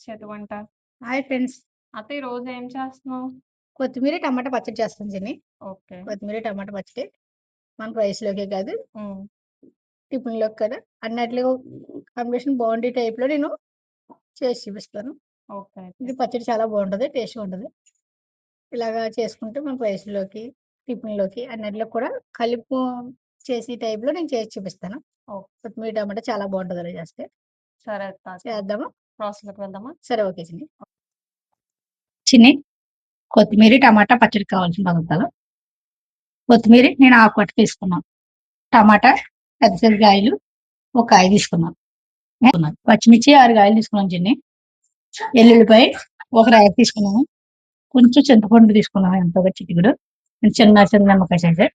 చేతి వంట. Hi friends. అత్తయ్య రోజు ఏం చేస్తున్నావు? కొత్తిమీర, టమాటా పచ్చడి చేస్తాను చిన్ని. ఓకే. కొత్తిమీర, టమాటా పచ్చడి. మనకు రైస్‌లోకే కాదు, హ్మ్. టిఫిన్‌లోకి కూడా అన్నట్లో కాంబినేషన్ బాగుండే టైప్‌లో నేను చేసి చూపిస్తాను. ఓకే. ఇది. పచ్చడి చాలా బాగుంటది. టేస్ట్‌గా ఉంటది. ఇలాగా చేసుకుంటే మనకు రైస్‌లోకి, టిఫిన్‌లోకి అన్నిట్లో కూడా కలిపి చేసే టైప్‌లో నేను చేసి చూపిస్తాను. కొత్తిమీర, టమాటా చాలా బాగుంటది అలా చేస్తే. సరే అత్త. చేద్దామా? ప్రాసెస్‌లోకి వెళ్దామా? సరే ఓకే చిన్ని. చిన్ని కొత్తిమీర, టమాటా పచ్చడికి కావాల్సిన పదార్థాలు. కొత్తిమీర నేను ఆకు పట్టు తీసుకున్నాను. టమాటా పెద్ద పెద్ద కాయలు ఒక కాయ తీసుకున్నాను. పచ్చిమిర్చి ఆరు కాయలు తీసుకున్నాను చిన్ని. ఎల్లుల్లిపాయ ఒక రాయ తీసుకున్నాను. కొంచెం చింతపండు తీసుకున్నాను ఎంతో చిటికుడు చిన్న చిన్న నిమ్మకాయ సైజు.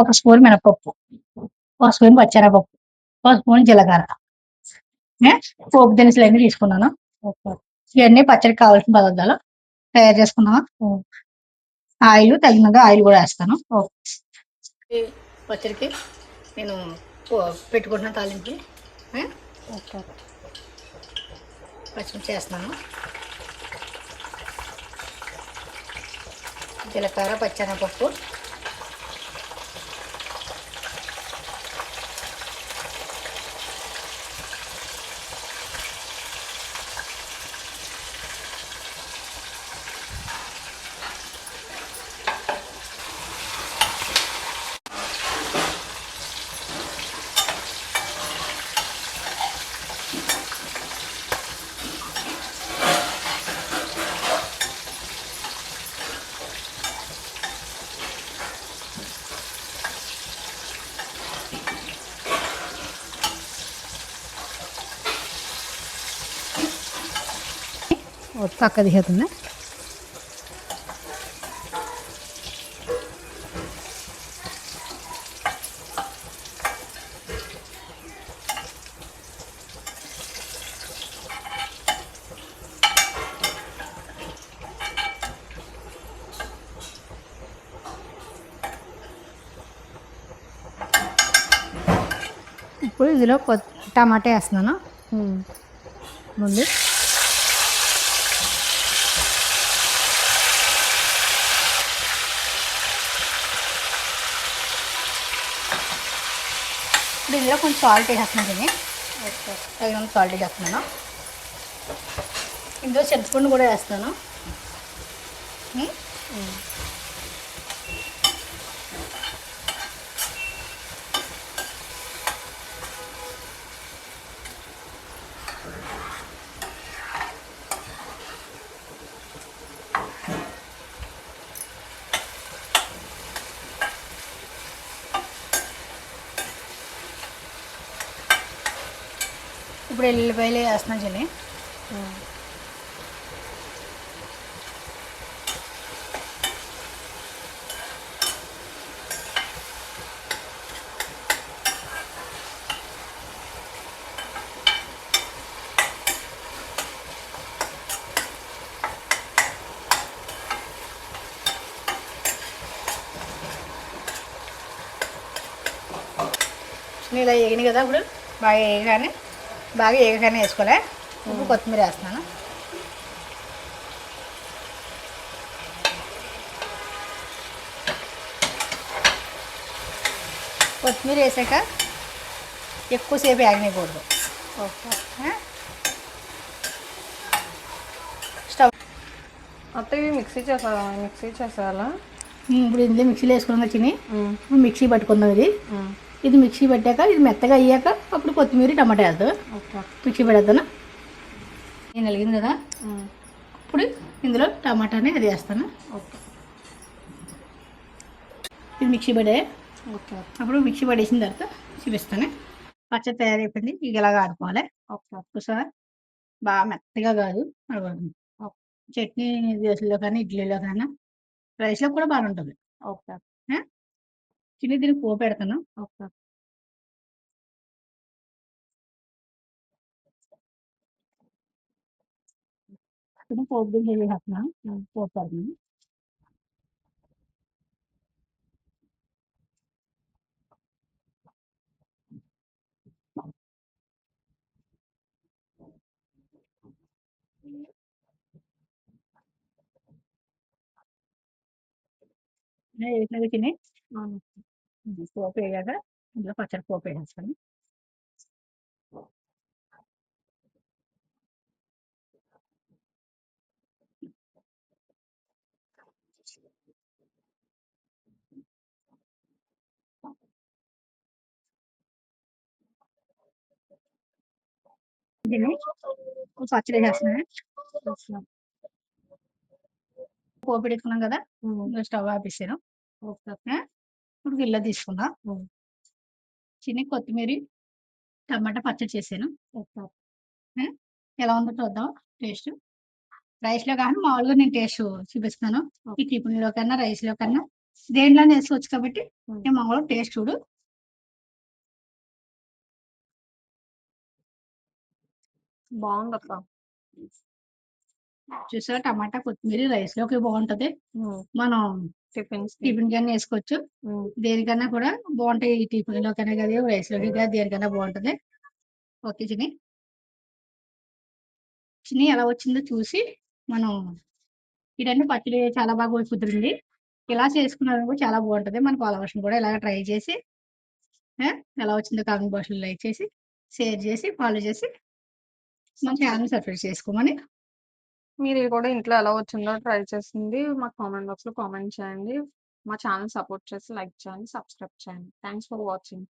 ఒక స్పూన్ మినపప్పు. ఒక స్పూన్ పచ్చెనపప్పు ఒక స్పూన్ జీలకర్ర. పోపు దినుసులన్నీ తీసుకున్నాను. ఓకే. ఇవన్నీ పచ్చడికి కావాల్సిన పదార్థాలు. తయారు? హ్మ్. ఆయిల్ తగినంత ఆయిల్ కూడా వేస్తాను. పచ్చడికి నేను పెట్టుకుంటున్న? ఓకే. పచ్చిమిర్చి వేస్తున్నాను. జీలకర్ర, పచ్చెనగపప్పు. పక్క దిగుతుంది ఇప్పుడు ఇందులో టమాటా వేస్తున్నాను. ముందు ఇప్పుడు ఇందులో కొంచెం సాల్ట్ వేసేస్తున్నాను దీన్ని. తగినంత సాల్ట్ వేస్తున్నాను ఇందులో చింతపండు కూడా వేస్తాను ఇప్పుడు ఎల్లుల్లిపాయలు వేస్తున్నాను చెల్లి హ్మ్. నేను ఇలా వేగినాయి కదా ఇప్పుడు బాగా వేయగానే బాగా వేయగానే వేసుకోలే ఇప్పుడు కొత్తిమీర వేస్తున్నాను కొత్తిమీర వేసాక ఎక్కువసేపు. ఆ? స్టవ్ ఇవి మిక్సీ చేసా మిక్సీ చేసేయాలా? ఉమ్, ఇప్పుడు ఇందులో మిక్సీలో వేసుకున్నాం. ఇప్పుడు మిక్సీ పట్టుకుందాం ఇది. ఇది మిక్సీ పట్టాక ఇది మెత్తగా అయ్యాక అప్పుడు కొత్తిమీర టమాటా వేస్తాం ఓకే. మిక్సీ పెడతాను నేను వెలిగింది కదా. ఇప్పుడు ఇందులో టమాటాని అది వేస్తాను ఓకే. ఇది మిక్సీ పడే ఓకే. అప్పుడు మిక్సీ పడేసిన తర్వాత చూపిస్తాను పచ్చడి తయారైపోయింది ఇక ఇలాగ ఆడుకోవాలి ఓకే. ఒకసారి బాగా మెత్తగా కాదు అడగదు ఓకే. చట్నీ దోశలో కానీ ఇడ్లీలో కానీ రైస్లో కూడా బాగా ఉంటుంది ఓకే. చిన్న దీనికి పోపెడతాను ఓకే అక్కడ పోపు దిండి వేసేస్తున్నా పోపు పెడతాను వేసినది తినే పోపు వేయగాక ఇందులో పచ్చడి పోపు వేసేస్తాను దీన్ని పచ్చడి వేసేస్తున్నాను పోపు పెట్టుకున్నాం కదా స్టవ్ ఆపేసాను? ఇప్పుడు గిల్ల తీసుకుందాం? ఉమ్. చిన్న కొత్తిమీర టమాటా పచ్చడి చేశాను. ఆ? ఎలా ఉందో చూద్దాం. టేస్ట్. రైస్లో కానీ మామూలుగా నేను టేస్ట్ చూపిస్తాను ఈ టిఫిన్లో కన్నా రైస్లో కన్నా. దేంట్లో వేసుకోవచ్చు కాబట్టి. నేను మామూలుగా టేస్ట్ చూడు. బాగుంది అక్క చూసారా టమాటా కొత్తిమీర రైస్లోకి బాగుంటది. మనం టిఫిన్స్. టిఫిన్ కన్నా వేసుకోవచ్చు. దేనికన్నా కూడా బాగుంటాయి ఈ టిఫిన్లో కన్నా కదా రైస్లోకి కదా దేనికన్నా బాగుంటది. ఓకే చిని చిని ఎలా వచ్చిందో చూసి మనం ఇదన్నీ పచ్చడి చాలా బాగా కుదిరింది ఇలా చేసుకున్నాను కూడా చాలా బాగుంటది. మన పాలవర్షం కూడా ఇలా ట్రై చేసి ఎలా వచ్చిందో కామెంట్ బాక్స్లో లైక్ చేసి షేర్ చేసి ఫాలో చేసి మన ఛానల్ సబ్స్క్రైబ్ చేసుకోమని మీరు ఇది కూడా ఇంట్లో ఎలా వచ్చిందో ట్రై చేసింది. మా కామెంట్ బాక్స్లో కామెంట్ చేయండి. మా ఛానల్ సపోర్ట్ చేసి లైక్ చేయండి సబ్స్క్రైబ్ చేయండి. Thanks for watching.